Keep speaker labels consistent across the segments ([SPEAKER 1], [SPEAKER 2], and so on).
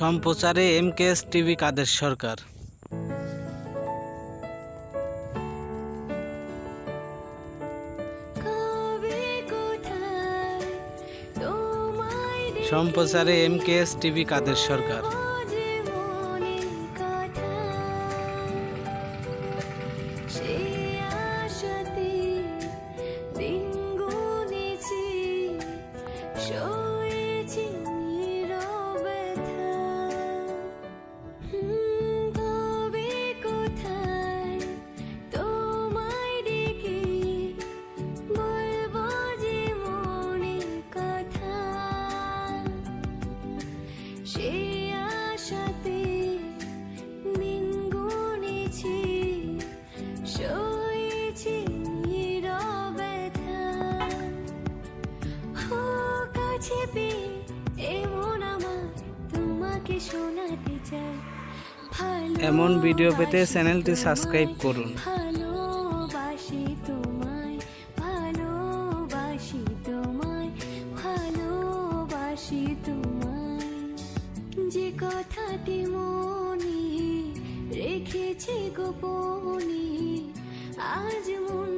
[SPEAKER 1] সম্প্রচারে MKS TV কাদের সরকার? সম্প্রচারে MKS TV কাদের সরকার?
[SPEAKER 2] যে কাছে পেয়ে এমন আমার তোমাকে শোনাতে চাই।
[SPEAKER 1] এমন ভিডিও পেতে চ্যানেলটি সাবস্ক্রাইব করুন।
[SPEAKER 2] ভালোবাসি তোমায় ভালোবাসি তোমায় ভালোবাসি তোমায়। যে কথাটি মনে রেখেছি গোপনে আজ মন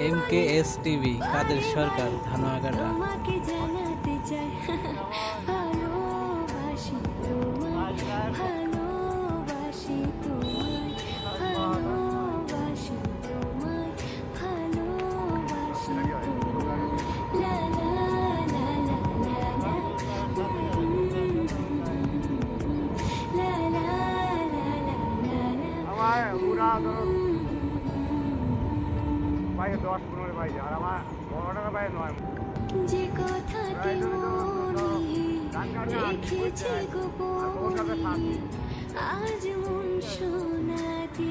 [SPEAKER 2] M K
[SPEAKER 1] S TV Kader Sarkar
[SPEAKER 3] Dhanowaghata বাইরে দশ পনেরো বাইরে আর আমার পনেরো টাকা বাইরে নয়।
[SPEAKER 2] যে কথাটি রেখেছি গোপনে আজ মন শোনাতে